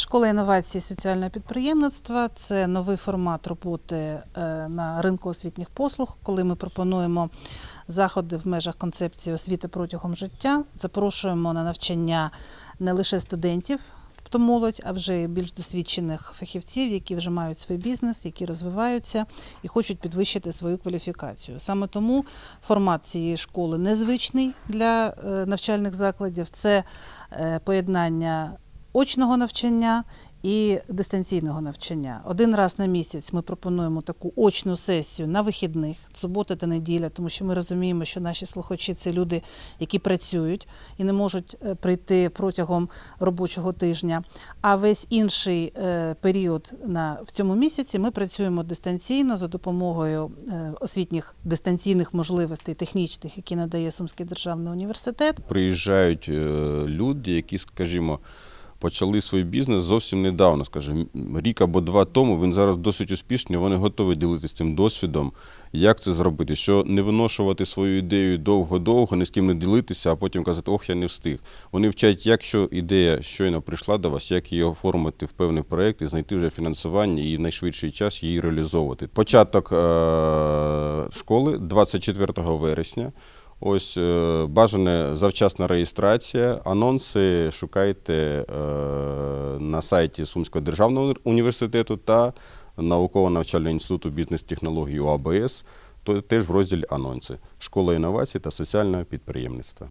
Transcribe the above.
Школа інновацій соціального підприємництва це новий формат роботи е, на ринку освітніх послуг, коли ми пропонуємо заходи в межах концепції освіти протягом життя. Запрошуємо на навчання не лише студентів. Тобто молодь, а вже більш досвідчених фахівців, які вже мають свій бізнес, які розвиваються і хочуть підвищити свою кваліфікацію. Саме тому формат цієї школи незвичний для е, навчальних закладів. Це е, поєднання очного навчання і дистанційного навчання. Один раз на місяць ми пропонуємо таку очну сесію на вихідних, субота та неділя, тому що ми розуміємо, що наші слухачі це люди, які працюють і не можуть е, прийти протягом робочого тижня. А весь інший е, період на в цьому місяці ми працюємо дистанційно за допомогою е, освітніх дистанційних можливостей технічних, які надає Сумський державний університет. Приїжджають люди, які, скажімо, почали свій бізнес зовсім недавно, скажімо, рік або два тому. Він зараз досить успішний. Вони готові ділитися цим досвідом, як це зробити, що не виношувати свою ідею довго-довго, ні з ким не ділитися, а потім казати, ох, я не встиг. Вони вчать, якщо ідея щойно прийшла до вас, як її оформити в певний проєкт і знайти вже фінансування і в найшвидший час її реалізовувати. Початок е- школи 24 вересня. Ось бажане бажана завчасна реєстрація. Анонси шукайте е, на сайті Сумського державного університету та науково-навчального інституту бізнес-технологій УАБС, теж в розділі анонси. Школа інновацій та соціального підприємництва.